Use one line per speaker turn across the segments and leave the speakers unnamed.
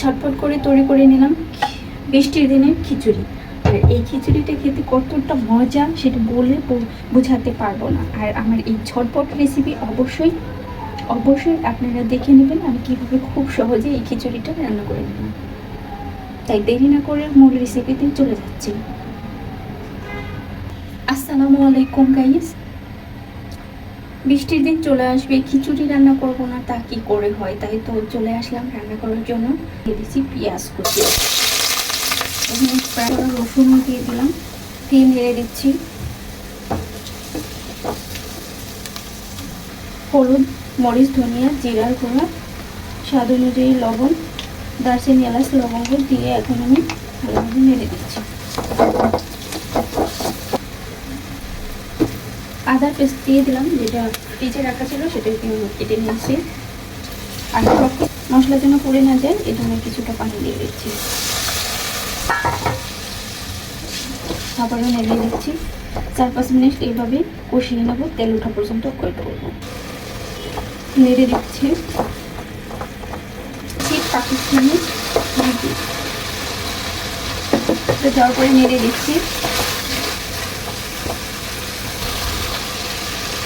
ছটফট করে তৈরি করে নিলাম বৃষ্টির দিনে খিচুড়ি। আর এই খিচুড়িটা খেতে কতটা মজা সেটা বলে বোঝাতে পারব না। আর আমার এই ঝটপট রেসিপি অবশ্যই অবশ্যই আপনারা দেখে নেবেন আমি কীভাবে খুব সহজে এই খিচুড়িটা রান্না করে নিলাম। তাই দেরি না করে মূল রেসিপিতে চলে যাচ্ছি। আসসালামু আলাইকুম গাইস বৃষ্টির দিন চলে আসবে, খিচুড়ি রান্না করব না, তা কি করে হয়? তাই তো চলে আসলাম রান্না করার জন্য। দিয়ে দিচ্ছি পেঁয়াজ কুচি। এখানে প্রায় করে রসুনও দিয়ে দিলাম, তেল নেড়ে দিচ্ছি। হলুদ, মরিচ, ধনিয়া, জিরার গুঁড়া, স্বাদ অনুযায়ী লবণ, দারচিনি, এলাচ, লবঙ্গ দিয়ে এখন আমি ভালোভাবে নেড়ে দিচ্ছি। আদা পেস্ট দিয়ে দিলাম, যেটা ফ্রিজে রাখা ছিল আমি কেটে নিয়েছি। আর মশলা যেন পড়ে না যায় এই জন্য কিছুটা পানি দিয়ে দিচ্ছি। আবারও নেড়ে দিচ্ছি। চার পাঁচ মিনিট এইভাবে কষিয়ে নেব, তেল ওঠা পর্যন্ত করতে করব নেড়ে দিচ্ছি। ঠিক পাকিস্তানি যাওয়ার পরে নেড়ে দিচ্ছি।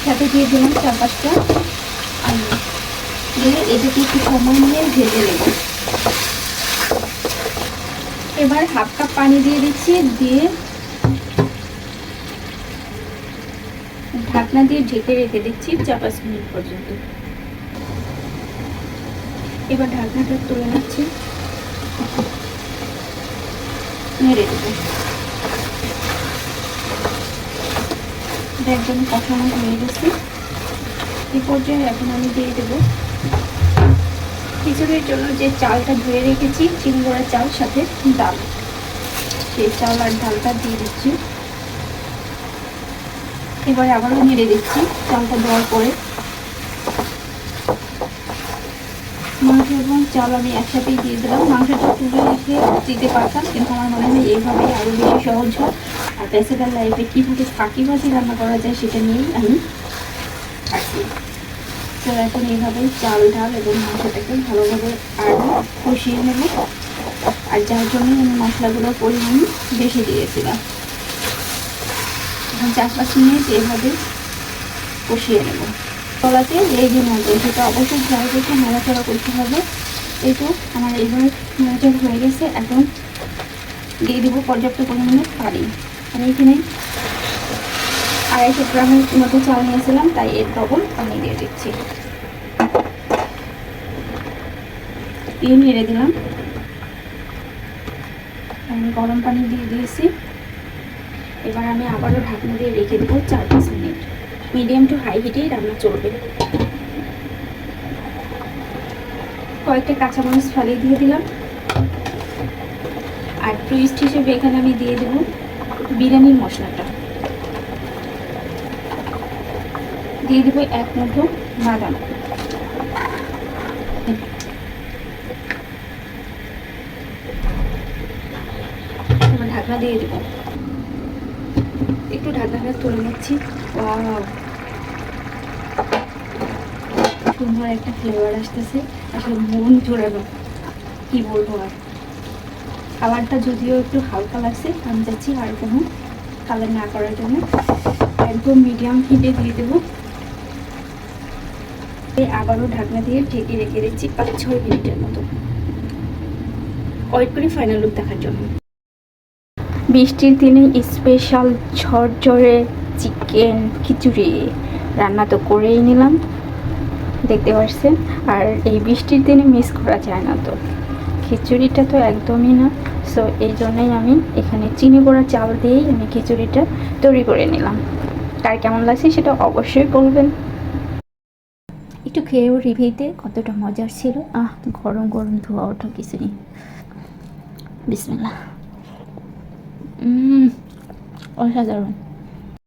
সাথে দিয়ে দিলাম চার পাঁচটা আলু দিয়ে এটাকে একটু সময় নিয়ে ভেজে নেব। এবার হাফ কাপ পানি দিয়ে দিচ্ছি, দিয়ে ঢাকনা দিয়ে ঢেকে রেখে দিচ্ছি চার পাঁচ মিনিট পর্যন্ত। এবার ঢাকনাটা তুলে নিচ্ছি। নেড়ে দেবো। এটা একদম কষানো হয়ে গেছে। এই পর্যায়ে এখন আমি দিয়ে দেবো। খিচুড়ির জন্য যে চালটা ধুয়ে রেখেছি চিংড়া চাল সাথে ডাল। সেই চাল আর ডালটা দিয়ে দিচ্ছি। এবার আবারও নেড়ে দিচ্ছি চালটা দেওয়ার পরে। মাংস এবং চাল আমি একসাথেই দিয়ে দিলাম। মাংসটা তুলে রেখে দিতে পারতাম, কিন্তু আমার মনে হয় এইভাবেই আরও বেশি সহজ হয়। আর ব্যাচেলার লাইফে কীভাবে ফাঁকিবাজি রান্না করা যায় সেটা নিয়েই আমি থাকি তো এখন এইভাবে চাল, ডাল এবং মাংসটাকে ভালোভাবে আরও কষিয়ে নেব। আর যার জন্য আমি মশলাগুলোর পরিমাণ বেশি দিয়েছিলাম। এখন চার পাঁচ মিনিট এইভাবে কষিয়ে নেব। তলাতে লেগে না যায় সেটা অবশ্যই খেয়াল রেখে নাড়াচাড়া করতে হবে। এই তো আমার এইবার নাড়াচাড়া হয়ে গেছে। এখন দিয়ে দেবো পর্যাপ্ত পরিমাণে পানি। আমি এখানে। আড়াইশো গ্রামের মতো চাল নিয়েছিলাম, তাই এর ডবল আমি দিয়ে দিচ্ছি। দিয়ে নেড়ে দিলাম। আমি গরম পানি দিয়ে দিয়েছি। এবার আমি আবারও ঢাকনা দিয়ে রেখে দেবো চার পাঁচ মিনিট। মিডিয়াম টু হাই হিটেই রান্না চলবে। কয়েকটা কাঁচামরিচ ফালিয়ে দিয়ে দিলাম। আর টুইস্ট হিসেবে এখানে আমি দিয়ে দেব বিরিয়ানির মশলাটা। দিয়ে দেবো এক মুঠো বাদাম। ঢাকনা দিয়ে দেবো। একটু ঢাকনাটা তুলে নিচ্ছি! সুন্দর একটা ফ্লেভার আসতেছে। আসলে মন জোড়ানো। কি বলব আর? খাবারটা যদিও একটু হালকা লাগছে আমি চাচ্ছি আর কোনো কালার না করার জন্য। একদম মিডিয়াম হিটে দিয়ে দেবো। আবারও ঢাকনা দিয়ে ঢেকে রেখে দিচ্ছি পাঁচ ছয় মিনিটের মতো। ওয়েট করি ফাইনাল লুক দেখার জন্য। বৃষ্টির দিনে স্পেশাল ঝরঝরে চিকেন খিচুড়ি রান্না তো করেই নিলাম। দেখতে পাচ্ছেন? আর এই বৃষ্টির দিনে মিস করা যায় না তো। খিচুড়িটা তো একদমই না। সো এই জন্যই আমি এখানে চিনি গুঁড়া চাল দিয়েই আমি খিচুড়িটা তৈরি করে নিলাম। কার কেমন লাগছে সেটা অবশ্যই বলবেন। একটু খেয়েও রিভিউতে কতটা মজার ছিল। আহ গরম গরম ধোয়া ওঠা খিচুড়ি। বিসমিল্লাহ। উম, অসাধারণ।